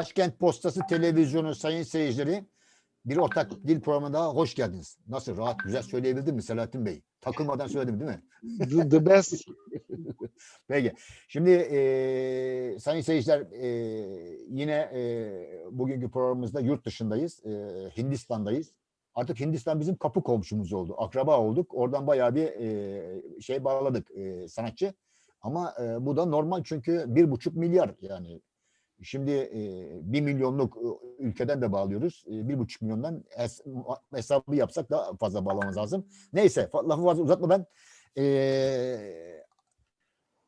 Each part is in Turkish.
Başkent Postası Televizyonu sayın seyircileri bir ortak dil programına daha hoş geldiniz. Nasıl rahat güzel söyleyebildim mi Selahattin Bey? Takılmadan söyledim değil mi? The, the best. Peki. Şimdi eee sayın seyirciler eee, yine eee, bugünkü programımızda yurt dışındayız. Eee, Hindistan'dayız. Artık Hindistan bizim kapı komşumuz oldu. Akraba olduk. Oradan bayağı bir eee, şey bağladık eee, sanatçı. Ama eee, bu da normal çünkü bir buçuk milyar yani. Şimdi eee, bir milyonluk e, ülkeden de bağlıyoruz. E, Bir buçuk milyondan hes- hesabı yapsak daha fazla bağlamamız lazım. Neyse lafı fazla uzatmadan eee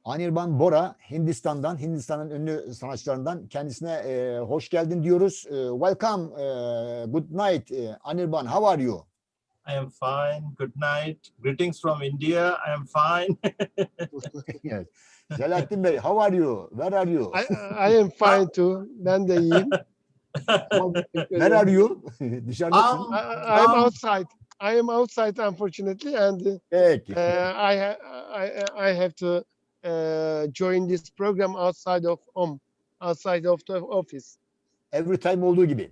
Anirban Bora Hindistan'dan, Hindistan'ın ünlü sanatçılarından kendisine hoş geldin diyoruz. Welcome, good night Anirban, how are you? I am fine. Good night. Greetings from India. I am fine. Evet. Selahattin Bey, how are you? Where are you? I, I am fine too. Ben de iyiyim. Where are you? Dışarıdasın. Um, I, I am Um, outside. I am outside unfortunately and uh, Peki. I, ha- I I have to uh, join this program outside of home, outside of the office. Every time olduğu gibi.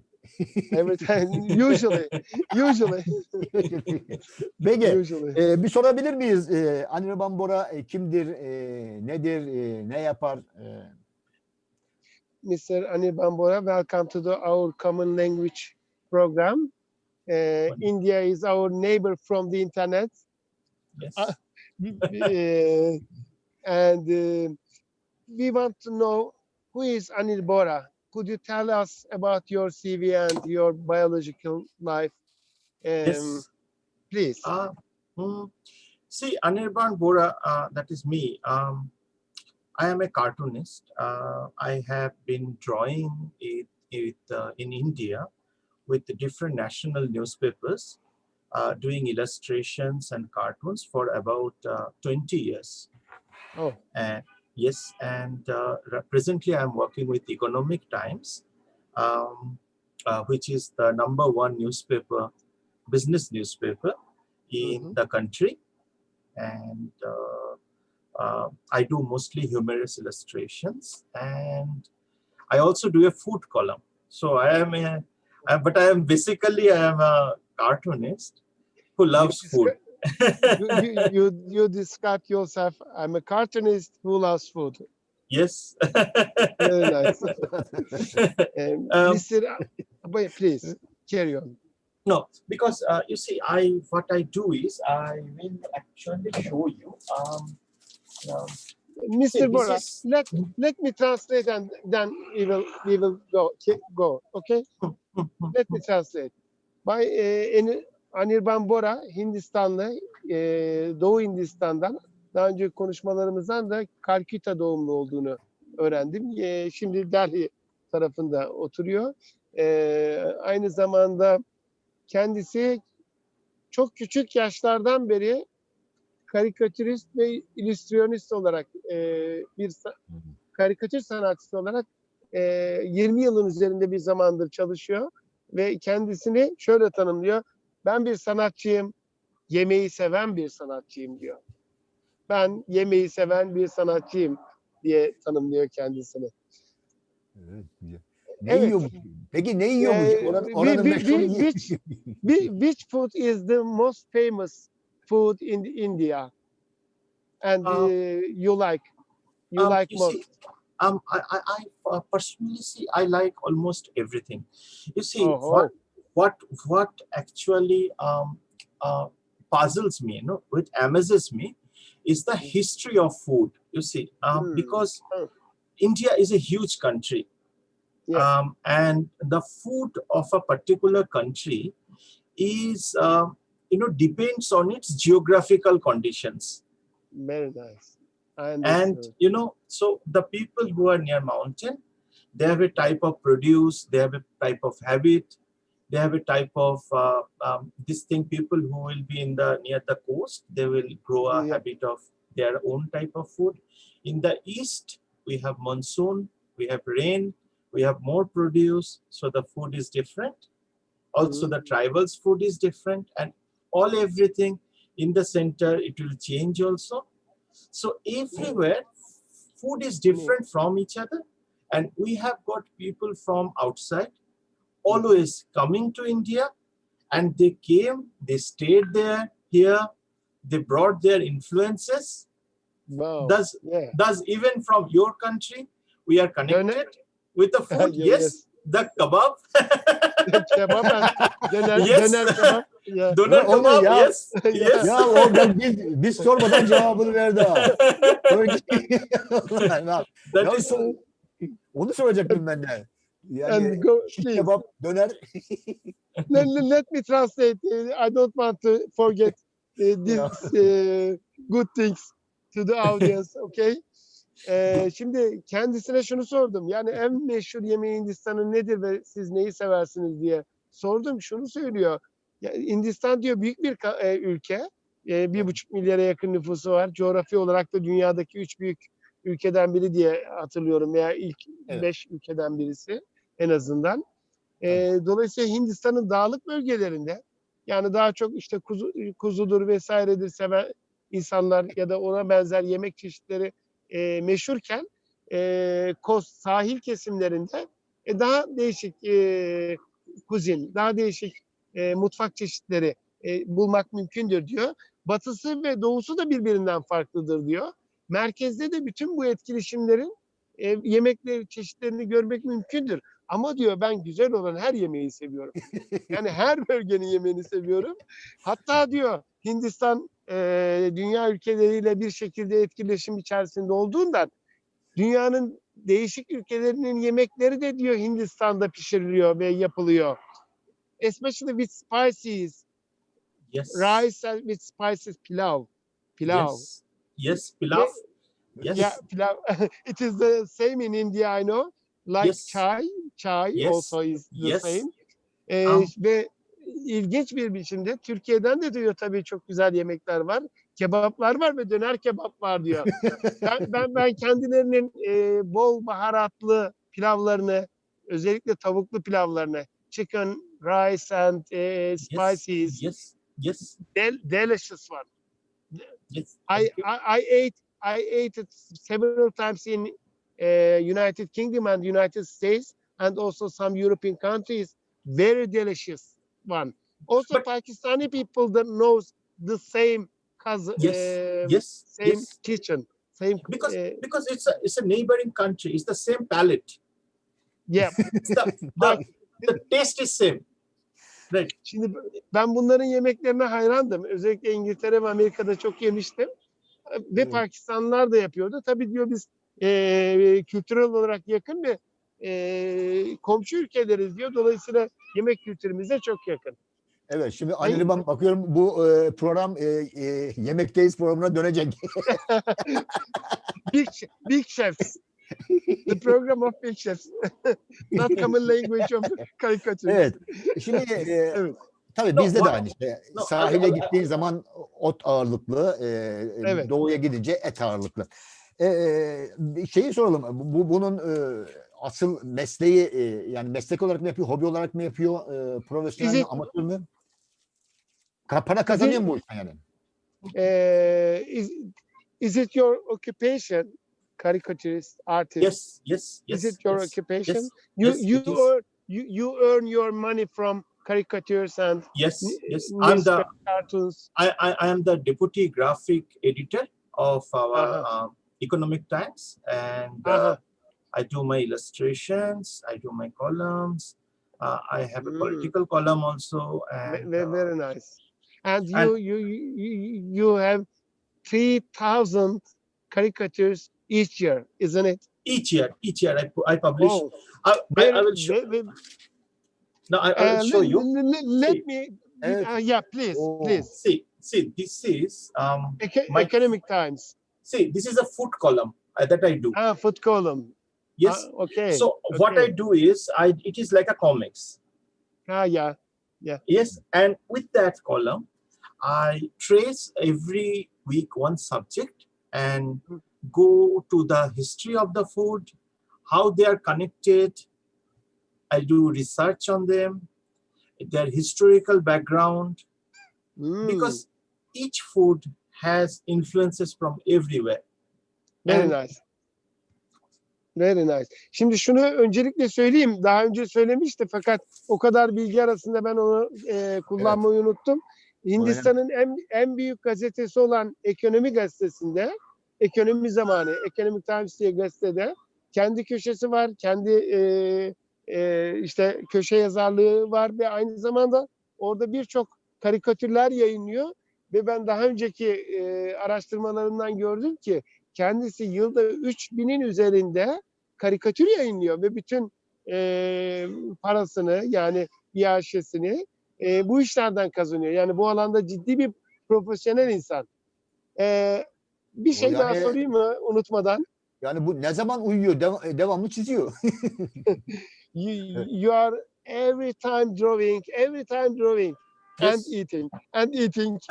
Every time, usually, usually, usually. Ee, bir sorabilir miyiz? Ee, Anirban Bora e, kimdir, e, nedir, e, ne yapar? E, Mr. Anirban Bora, welcome to the our common language program. Uh, India is our neighbor from the internet. yes. Uh, uh, and uh, we want to know who is Anil Bora. Could you tell us about your CV and your biological life? Um, yes. Please. Uh, hmm. See, Anirban Bora, uh, that is me. Um, I am a cartoonist. Uh, I have been drawing it, it uh, in India with the different national newspapers, uh, doing illustrations and cartoons for about uh, 20 years. Oh, And yes, and uh, presently I'm working with Economic Times, um, uh, which is the number one newspaper, business newspaper in Mhm. the country. And uh, uh, I do mostly humorous illustrations, and I also do a food column. So I am a, I- but I am basically I am a cartoonist who loves food. You, you, you, you describe yourself. I'm a cartoonist who loves food. yes. Very nice. Um, Um, Mr. A- Wait, please carry on. No, because uh, you see, I what I do is I will actually show you. Um, um, Mr. Bora, is- let let me translate and then we will we will go go. Okay. Let me translate. By e, Eni- Anirban Bora Hindistanlı e, Doğu Hindistan'dan daha önce konuşmalarımızdan da Kalküta doğumlu olduğunu öğrendim. E, şimdi Delhi tarafında oturuyor. E, aynı zamanda kendisi çok küçük yaşlardan beri karikatürist ve illüstrasyonist olarak e, bir karikatür sanatçısı olarak e, 20 yılın üzerinde bir zamandır çalışıyor ve kendisini şöyle tanımlıyor. Ben bir sanatçıyım, yemeği seven bir sanatçıyım diyor. Ben yemeği seven bir sanatçıyım diye tanımlıyor kendisini. Evet. Ne Evet. yiyormuş? Peki ne yiyormuş? Ee, bir- oranın bir- bir- which- Whi- Which food is the most famous food in India? And Uh, uh, you like, you um, like you most? see, um, I, I, I uh, personally see I like almost everything. You see, Oh, what what what actually um, uh, puzzles me, you know, what amazes me, is the history of food. You see, um, Hmm. because Oh. India is a huge country, Yeah. um, and the food of a particular country is, um, you know, depends on its geographical conditions Very nice. And you know so the people who are near mountain they have a type of produce they have a type of habit they have a type of uh, um, this thing people who will be in the near the coast they will grow a Yeah. habit of their own type of food. In the east we have monsoon we have rain we have more produce so the food is different. Also the tribals food is different and all everything in the center it will change also. So everywhere food is different from each other and we have got people from outside always coming to India, and they came, they stayed there here, they brought their influences. Wow. Thus, yeah. thus even from your country, we are connected with the food. Yeah, yes, the kebab, and döner, Yes. döner kebap. Yeah. doner kebab. ya? Yes, Yeah. yes. Ya o ben biz, biz sormadan cevabını verdi ya, that is onu soracaktım ben de. Yani And go, please. kebap döner. let, let- me translate. I don't want to forget uh, these uh, good things to the audience. Okay. Ee, şimdi kendisine şunu sordum. Yani en meşhur yemeği Hindistan'ın nedir ve siz neyi seversiniz diye sordum. Şunu söylüyor. Ya, Hindistan diyor büyük bir e, ülke. E, bir buçuk milyara yakın nüfusu var. Coğrafi olarak da dünyadaki üç büyük ülkeden biri diye hatırlıyorum. Veya ilk Evet. beş ülkeden birisi en azından. E, dolayısıyla Hindistan'ın dağlık bölgelerinde yani daha çok işte kuzu, kuzudur vesairedir seven insanlar ya da ona benzer yemek çeşitleri e, meşhurken e, kos sahil kesimlerinde e, daha değişik e, kuzin, daha değişik e, mutfak çeşitleri e, bulmak mümkündür diyor. Batısı ve doğusu da birbirinden farklıdır diyor. Merkezde de bütün bu etkileşimlerin e, yemekleri çeşitlerini görmek mümkündür. Ama diyor ben güzel olan her yemeği seviyorum. Yani her bölgenin yemeğini seviyorum. Hatta diyor Hindistan e, dünya ülkeleriyle bir şekilde etkileşim içerisinde olduğundan dünyanın değişik ülkelerinin yemekleri de diyor Hindistan'da pişiriliyor ve yapılıyor. Especially with spices, yes, rice with spices pilav. Pilav. yes, yes, pilaf. Yes, Yeah, pilav. it is the same in India, I know. Like Yes. chai, chai Yes. also is the Yes. same. Ee, Um, ve ilginç bir biçimde Türkiye'den de diyor tabii çok güzel yemekler var. Kebaplar var ve döner kebap var diyor. ben, ben ben kendilerinin e, bol baharatlı pilavlarını, özellikle tavuklu pilavlarını, chicken, rice and e, spices, yes, yes, del- delicious one. yes. I. I I ate I ate it several times in uh, United Kingdom and United States and also some European countries. Very delicious one. Also, But- Pakistani people that knows the same cousin, Yes, uh, yes, same yes. kitchen, same. Because uh, because it's a it's a neighboring country. It's the same palate. yeah. The, the, the taste is same. Right. Şimdi ben bunların yemeklerine hayrandım. Özellikle İngiltere ve Amerika'da çok yemiştim. Ve Evet. Pakistanlılar da yapıyordu. Tabii diyor biz eee, kültürel olarak yakın ve eee, komşu ülkeleriz diyor. Dolayısıyla yemek kültürümüze çok yakın. Evet şimdi Ali Rıban bakıyorum bu e, program e, e, Yemekteyiz programına dönecek. Big, big chefs. The program of big chefs. Not common language of caricature. evet. Şimdi e, Evet. tabii No, bizde de aynı işte. no, Sahile I- gittiğin zaman ot ağırlıklı, e, Evet. doğuya gidince et ağırlıklı. E, şeyi soralım. Bu bunun e, asıl mesleği e, yani meslek olarak mı yapıyor, hobi olarak mı yapıyor, e, profesyonel mi, Bizim- amatör mü? Ka- Para kazanıyor mu bu işten yani? Eee, is, is it your occupation, caricaturist, artist? Yes, yes, yes. is it your yes, occupation? yes, you yes, you it is. earn you, you earn your money from caricatures and yes, n- yes. I'm the cartoons. I, I, I am the deputy graphic editor of our Uh-huh. um, Economic Times, and uh, Uh-huh. I do my illustrations. I do my columns. Uh, I have a Mm. political column also, Ve- and ve- uh, very nice. And you and- you you you- you have three thousand caricatures each year, isn't it? each year, each year I, I publish. Oh, I, I, very- I will show. ve- ve- No, I, I uh, will show let, you. let- let- let See. me. Uh, yeah, please, Oh. please. See, see, this is um, Eco- my- Economic Times. see, this is a food column uh, that I do. Ah, foot column. Yes. Ah, okay. so what I do is, I it is like a comics. ah, yeah. Yeah. Yes, and with that column, I trace every week one subject and Mm. go to the history of the food, how they are connected. I do research on them, their historical background, Mm, because each food has influences from everywhere. very and- nice. Very nice. Şimdi şunu öncelikle söyleyeyim. Daha önce söylemişti fakat o kadar bilgi arasında ben onu e, kullanmayı unuttum. Hindistan'ın en, en büyük gazetesi olan Ekonomi Gazetesi'nde, Ekonomi Zamanı, Economic Times diye gazetede kendi köşesi var, kendi e, e, işte köşe yazarlığı var ve aynı zamanda orada birçok karikatürler yayınlıyor ve ben daha önceki e, araştırmalarından gördüm ki kendisi yılda 3000'in üzerinde karikatür yayınlıyor ve bütün e, parasını yani iaşesini e, bu işlerden kazanıyor. Yani bu alanda ciddi bir profesyonel insan. E, bir şey daha yani- sorayım mı unutmadan? Yani bu ne zaman uyuyor? Dev- devamlı çiziyor. You, you are every time drawing, every time drawing and eating and eating.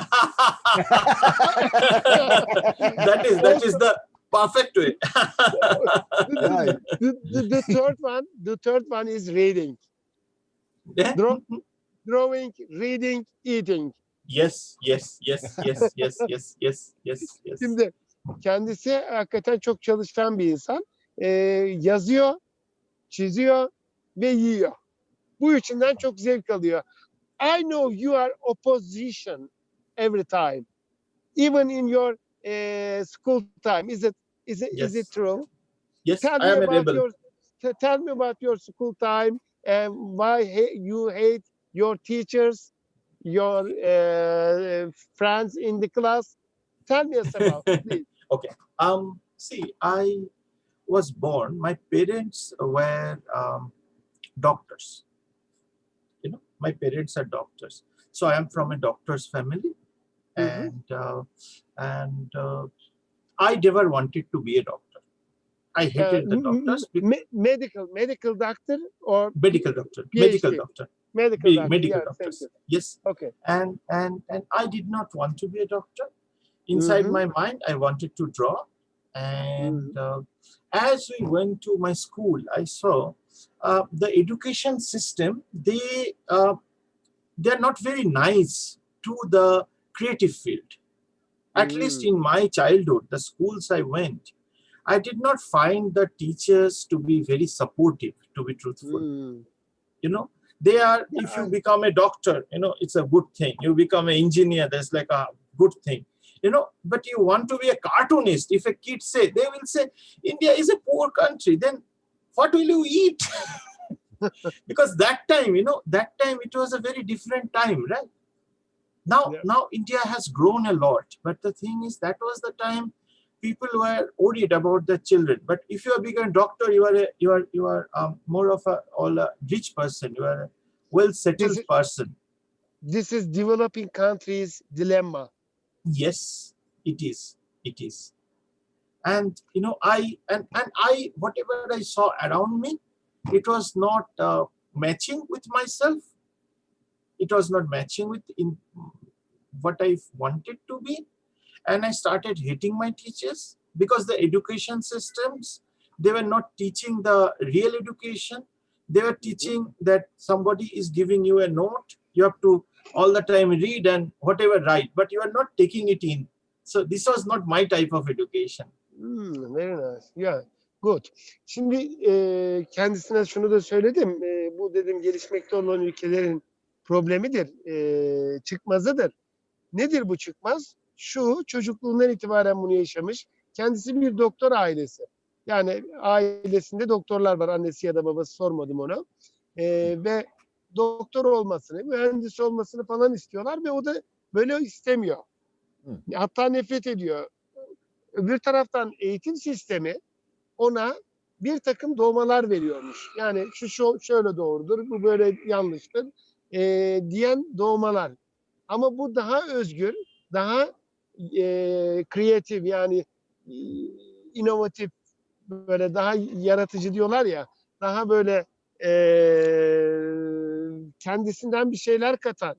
that is that is the perfect way. Yani, the, the, the third one, the third one is reading, Yeah? Draw- drawing, reading, eating. Yes, yes, yes, yes, yes, yes, yes, yes, yes. Şimdi kendisi hakikaten çok çalışkan bir insan. Ee, yazıyor, çiziyor ve yiyor. Bu üçünden çok zevk alıyor. I know you are opposition every time. Even in your eh, school time. Is it is it is Yes. it true? Yes, Tell I me am about rebel. your tell me about your school time and why you hate your teachers, your uh, friends in the class. Tell me about, it, please. Um, see, I was born. My parents were um, doctors. You know, my parents are doctors. So I am from a doctor's family, Mhm. and uh, and uh, I never wanted to be a doctor. I hated the Uh, m- doctors. me- medical medical doctor or medical doctor, medical doctor, medical me- doctor? medical yeah, doctors. Yes, Okay. and and and I did not want to be a doctor. Inside Mhm. my mind, I wanted to draw, and uh, as we went to my school, I saw uh, the education system. They uh, they are not very nice to the creative field. At least Mm. in my childhood, the schools I went, I did not find the teachers to be very supportive. To be truthful, Hmm. you know they are if you become a doctor you know it's a good thing you become an engineer that's like a good thing you know but you want to be a cartoonist if a kid say they will say india is a poor country then what will you eat because that time you know that time it was a very different time right now Yeah. now india has grown a lot but the thing is that was the time people were worried about the children. But if you are become a doctor you are a, you are you are um, more of a all a rich person. You are a well settled it- person. This is developing countries dilemma. yes it is. It is. And you know i and and i whatever i saw around me it was not uh, matching with myself it was not matching with in what i wanted to be and i started hating my teachers because the education systems they were not teaching the real education they were teaching that somebody is giving you a note you have to all the time read and whatever write but you are not taking it in so this was not my type of education Hmm, very nice. Yeah, good. Şimdi e, kendisine şunu da söyledim. E, bu dedim gelişmekte olan ülkelerin problemidir, e, çıkmazıdır. Nedir bu çıkmaz? Şu çocukluğundan itibaren bunu yaşamış. Kendisi bir doktor ailesi. Yani ailesinde doktorlar var. Annesi ya da babası sormadım ona. E, ve doktor olmasını, mühendis olmasını falan istiyorlar ve o da böyle istemiyor. Hı. Hatta nefret ediyor. Öbür taraftan eğitim sistemi ona bir takım doğmalar veriyormuş. Yani şu, şu şöyle doğrudur, bu böyle yanlıştır e, diyen doğmalar. Ama bu daha özgür, daha e, kreatif yani e, inovatif, böyle daha yaratıcı diyorlar ya, daha böyle e, kendisinden bir şeyler katan,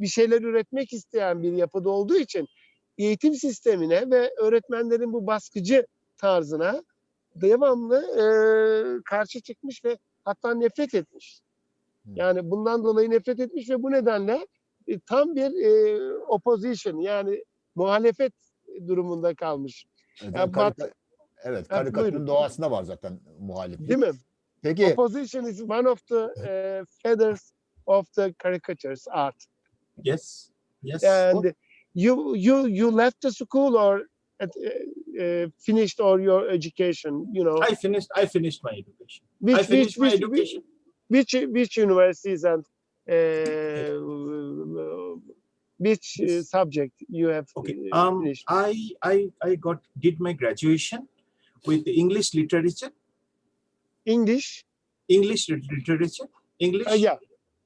bir şeyler üretmek isteyen bir yapıda olduğu için eğitim sistemine ve öğretmenlerin bu baskıcı tarzına devamlı e, karşı çıkmış ve hatta nefret etmiş. Yani bundan dolayı nefret etmiş ve bu nedenle e, tam bir e, opposition yani muhalefet durumunda kalmış. Evet, Ya karika- Evet, karikatürün buyurun. doğasında var zaten muhaliflik. Değil mi? Peki, Opposition is one of the uh, feathers of the caricatures art. Yes. Yes. And you you you left the school or at, uh, uh, finished all your education? You know, I finished. I finished my education. which I finished my which, which, education. which which which universities and uh, which uh, subject you have Okay. uh, Um, finished? I I I got did my graduation with English literature. English. English literature. English. Uh, yeah,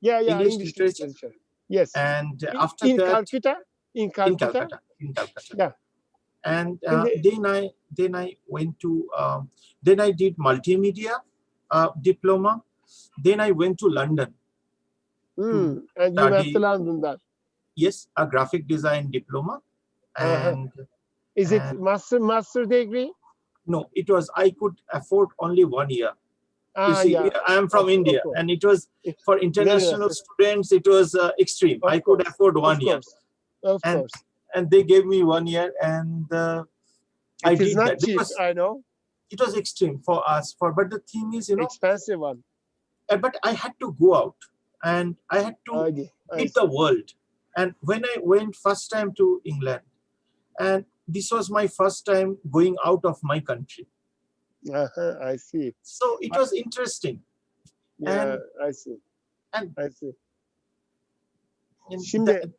yeah, yeah. English English, literature. literature. Yes. And In- after in that, Calcutta. In in Calcutta. Calcutta. In Calcutta. Yeah. And And uh, the- then I then I went to um, then I did multimedia uh, diploma. Then I went to London. Hmm. And you left to London. That Yes, a graphic design diploma. Uh-huh. And is it And- master master degree? no, it was I could afford only one year. You Ah, see, yeah. I am from Of- India, course. and it was for international students. It was uh, extreme. Of I could course, afford Of one year. Of And course. and they gave me one year, and uh, I did not that. cheap. Because I know. it was extreme for us. For but the thing is, you know, Expensive one. Uh, but I had to go out, and I had to Okay. Meet the world. And when I went first time to England, and this was my first time going out of my country, see. Uh-huh, I see. so it was interesting. Yeah, I see. and- I see. And Şimdi- that-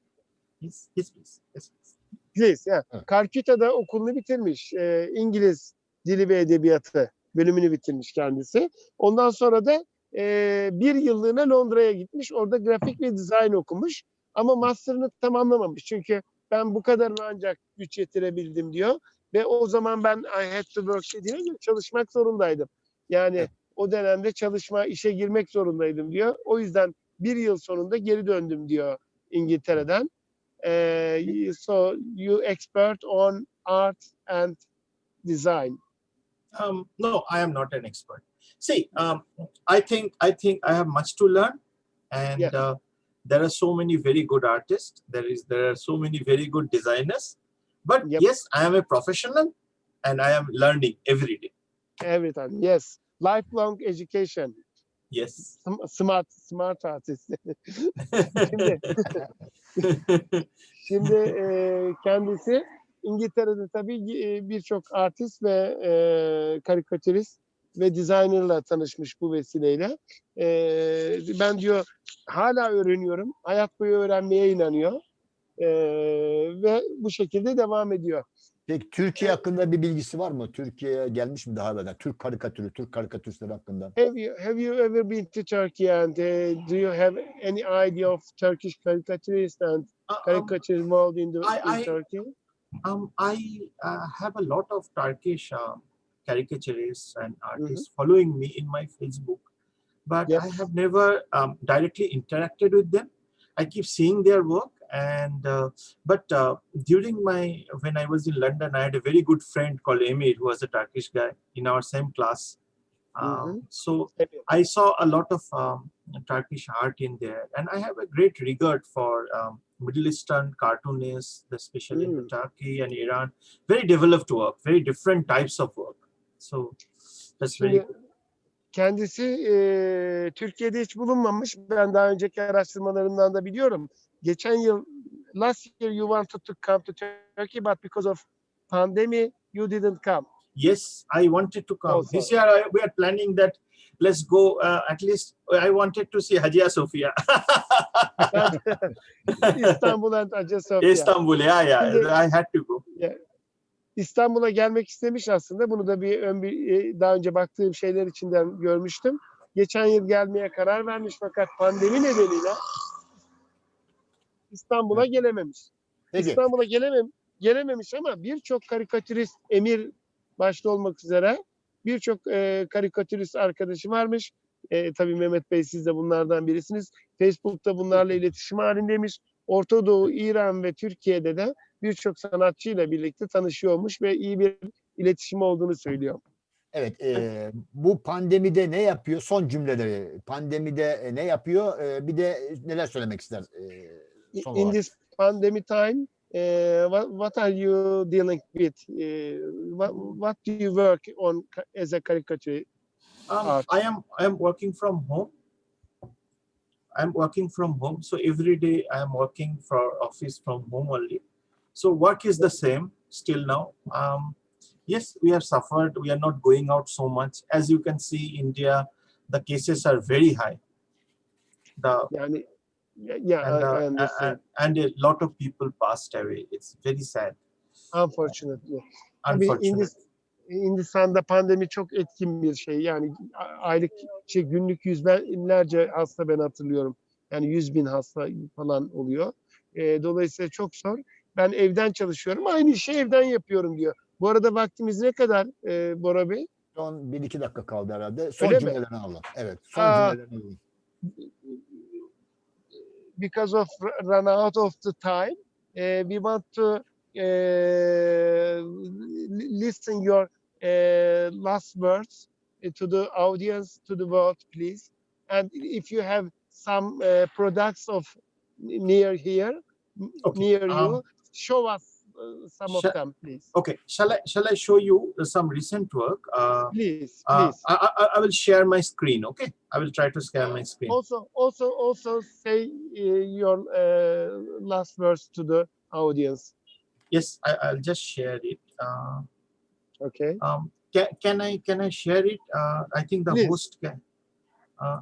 yes, yes, please. Yes, please. Please, yeah. Evet. Calcutta'da okulunu bitirmiş. Ee, İngiliz dili ve edebiyatı bölümünü bitirmiş kendisi. Ondan sonra da e, bir yıllığına Londra'ya gitmiş. Orada grafik ve dizayn okumuş. Ama master'ını tamamlamamış. Çünkü ben bu kadarını ancak güç yetirebildim diyor. Ve o zaman ben I had to work dediğine göre çalışmak zorundaydım. Yani o dönemde çalışma, işe girmek zorundaydım diyor. O yüzden bir yıl sonunda geri döndüm diyor İngiltere'den. Uh, so you expert on art and design. Um, no, I am not an expert. See, um, I think I think I have much to learn, and uh, there are so many very good artists. There is there are so many very good designers. But Yep. yes, I am a professional, and I am learning every day. Every time. Yes. Lifelong education. Yes. Smart, smart artist. Şimdi, şimdi e, kendisi İngiltere'de tabii e, birçok artist ve e, karikatürist ve designerla tanışmış bu vesileyle. E, ben diyor hala öğreniyorum. Hayat boyu öğrenmeye inanıyor. E, ve bu şekilde devam ediyor. peki Türkiye hakkında bir bilgisi var mı? Türkiye'ye gelmiş mi daha evvel? Türk karikatürü, Türk karikatüristleri hakkında. Have you have you ever been to Turkey and uh, do you have any idea of Turkish caricaturists and Uh, um, caricature involved in the I- in I- Turkey? um, I uh, have a lot of Turkish um, caricaturists and artists Mm-hmm. following me in my Facebook, but Yep. I have never um, directly interacted with them. I keep seeing their work, and uh, but uh, during my when I was in London, I had a very good friend called Emir, who was a Turkish guy in our same class. Um, Mhm. So I saw a lot of um, Turkish art in there, and I have a great regard for um, Middle Eastern cartoonists, especially in Mm. Turkey and Iran. Very developed work, very different types of work. So that's very kendisi e, Türkiye'de hiç bulunmamış. Ben daha önceki araştırmalarımdan da biliyorum. Geçen yıl last year you wanted to come to Turkey but because of pandemic you didn't come. yes. I wanted to come Also. this year. I, we are planning that. Let's go. Uh, at least I wanted to see Hagia Sophia, İstanbul and Hagia Sophia. Istanbul. Yeah, yeah. I had to go. İstanbul'a gelmek istemiş aslında. Bunu da bir ön bir e, daha önce baktığım şeyler içinden görmüştüm. Geçen yıl gelmeye karar vermiş fakat pandemi nedeniyle İstanbul'a gelememiş. Peki, İstanbul'a gelemem gelememiş ama birçok karikatürist Emir başta olmak üzere birçok e, karikatürist arkadaşı varmış. E, tabii Mehmet Bey siz de bunlardan birisiniz. Facebook'ta bunlarla iletişim halindeymiş. Orta Doğu, İran ve Türkiye'de de birçok sanatçıyla birlikte tanışıyormuş ve iyi bir iletişim olduğunu söylüyor. evet e, bu pandemide ne yapıyor? Son cümleleri. Pandemide e, ne yapıyor? E, bir de neler söylemek ister? E, son In olarak. this pandemic time, uh, what, what are you dealing with? Uh, what, what do you work on as a caricature? Um. I am I am working from home. I'm working from home, so every day I am working for office from home only. So work is the same still now. Um, yes, we have suffered. We are not going out so much. As you can see, India, the cases are very high. The Yani, yeah, and, I, I uh, a- and a lot of people passed away. It's very sad. Unfortunately. Unfortunately. Hindis- Hindistan'da pandemi çok etkin bir şey. Yani aylık şey günlük yüz binlerce hasta ben hatırlıyorum. Yani yüz bin hasta falan oluyor. Ee, dolayısıyla çok zor. Ben evden çalışıyorum. Aynı işi evden yapıyorum diyor. Bu arada vaktimiz ne kadar e, Bora Bey? Son bir iki dakika kaldı herhalde. Son Öyle mi? cümlelerini alalım. Evet. Son Aa. cümlelerini alalım. because of run out of the time, uh, we want to listen your uh, last words uh, to the audience, to the world, please. And if you have some uh, products of near here, Okay, near you, um, show us uh, some of them, please. Okay, shall I shall I show you some recent work? Uh, Please, uh, please. I, I, I will share my screen. Okay, I will try to share my screen. Also, also, also say uh, your uh, last words to the audience. Yes, I, I'll just share it. Uh, Okay. um, can, can I can I share it? Uh, I think the Please. host can. Uh,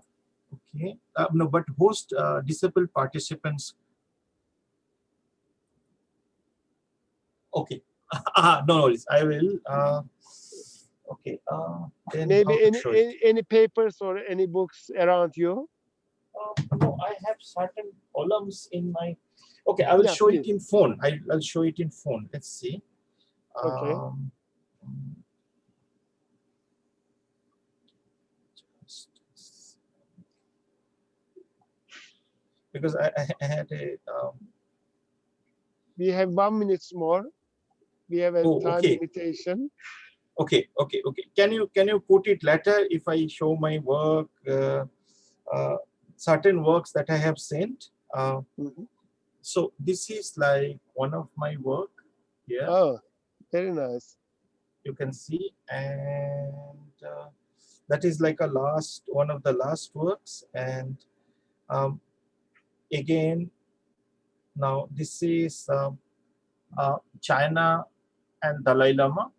okay, uh, no, but host uh, disabled participants. Okay, Ah, no worries. I will. Uh, okay. Uh, Maybe any, any any papers or any books around you. Uh, no, I have certain columns in my. Okay, I will Yeah, show it in phone. I, I'll show it in phone. Let's see. Okay. Um, mm, Because I, I had a. Um, We have one minute more. We have a Oh, time okay. limitation. okay, okay, okay. Can you can you put it later if I show my work? Uh, uh, certain works that I have sent. Uh, Mhm. So this is like one of my work here. Oh, very nice. you can see and uh, that is like a last one of the last works and um, again now this is um, uh, china and dalai lama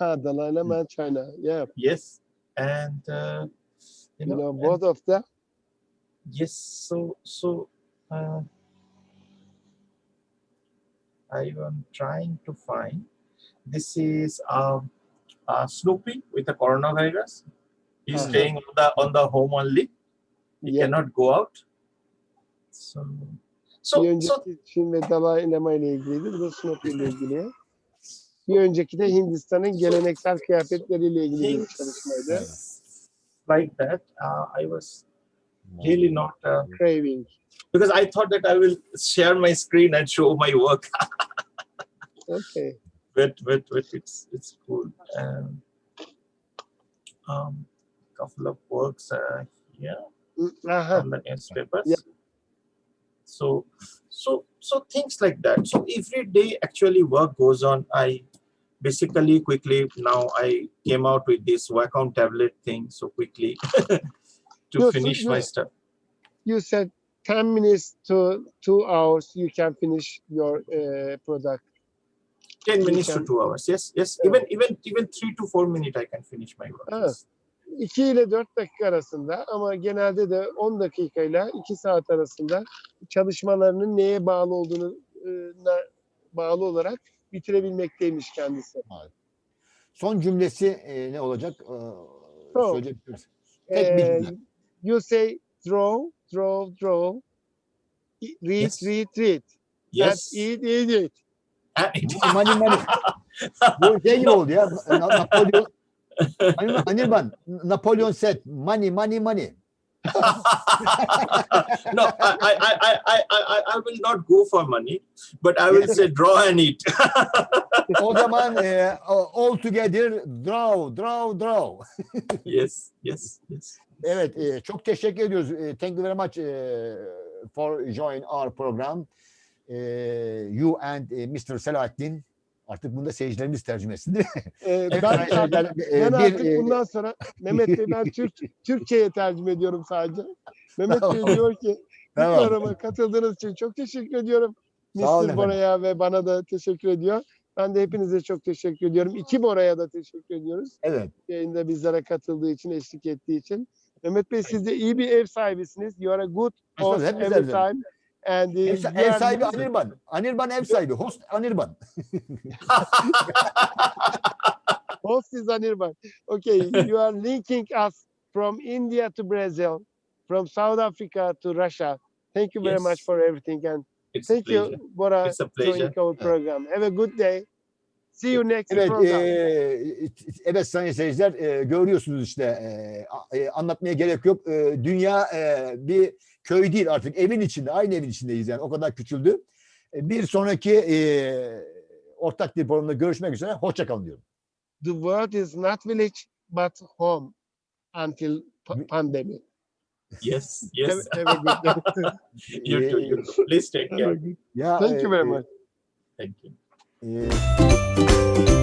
Ah, Dalai Lama and China. Yeah, yes and uh, you you know, know, and both of them. yes so so uh, i am trying to find this is um, uh, snoopy with the coronavirus he's Uh-huh. staying on the on the home only he Yeah. cannot go out so so Bir so önceki Çin ve Dalai ilgiliydi. Bu Snoopy ile ilgili. Bir önceki de Hindistan'ın geleneksel kıyafetleriyle ilgili bir çalışmaydı. like that uh, i was really not uh, Craving. because i thought that i will share my screen and show my work Okay. but but but it's it's cool. And um, couple of works uh, here Aha. on the newspapers. Yeah. So so so things like that. So every day actually work goes on. I basically quickly now I came out with this Wacom tablet thing so quickly to No, so finish my you- stuff. You said 10 minutes to two hours you can finish your uh, product. 10 you minutes to can- two hours. Yes, yes. Even even even three to four minutes I can finish my work. Ah. yes. 2 ile 4 dakika arasında ama genelde de 10 dakikayla 2 saat arasında çalışmalarının neye bağlı olduğunu e, bağlı olarak bitirebilmekteymiş kendisi. Son cümlesi e, ne olacak? Ee, Tamam. söyleyecek misin? Tek bir Ee, cümle. you say draw, draw, draw. Read, Yes. read, read. Yes. And eat, eat, eat. Money money. Bu şey gibi oldu ya. Na- Napolyon. Hani- Anirban, Napolyon said money money money. no, I, I, I, I, I, I, I will not go for money, but I will say draw and eat. O zaman e, all together draw draw draw. yes, yes, yes. Evet, e, çok teşekkür ediyoruz. E, thank you very much e, for join our program. E, you and e, Mr. Selahattin artık bunu da seyircilerimiz tercüme etsin değil mi? Ee, ben, sayın seyirciler, e, ben bir, artık e, bundan sonra Mehmet Bey ben Türk, Türkçe'ye tercüme ediyorum sadece. Mehmet Bey Tamam. diyor ki bu Tamam. programa katıldığınız için çok teşekkür ediyorum. Mr. Bora'ya ve bana da teşekkür ediyor. Ben de hepinize çok teşekkür ediyorum. İki Bora'ya da teşekkür ediyoruz. Evet. Yayında bizlere katıldığı için, eşlik ettiği için. Mehmet Bey siz de iyi bir ev sahibisiniz. You are a good host every time. And Ev, ev sahibi Anirban. Anirban ev sahibi. Host Anirban. Host is Anirban. Okay, you are linking us from India to Brazil, from South Africa to Russia. Thank you very much Yes. for everything and It's thank you, Bora, joining our program. Have a good day. See you next Evet, program. e, evet sayın seyirciler e, görüyorsunuz işte e, e, anlatmaya gerek yok. E, dünya e, bir köy değil artık evin içinde aynı evin içindeyiz yani o kadar küçüldü. E, bir sonraki e, ortak bir programda görüşmek üzere. Hoşçakalın diyorum. The world is not village but home until pandemic. Yes, Have, yes. have a good day. you too. You too. Please take Have care. Ya, Thank you e, very e, much. Thank you. e,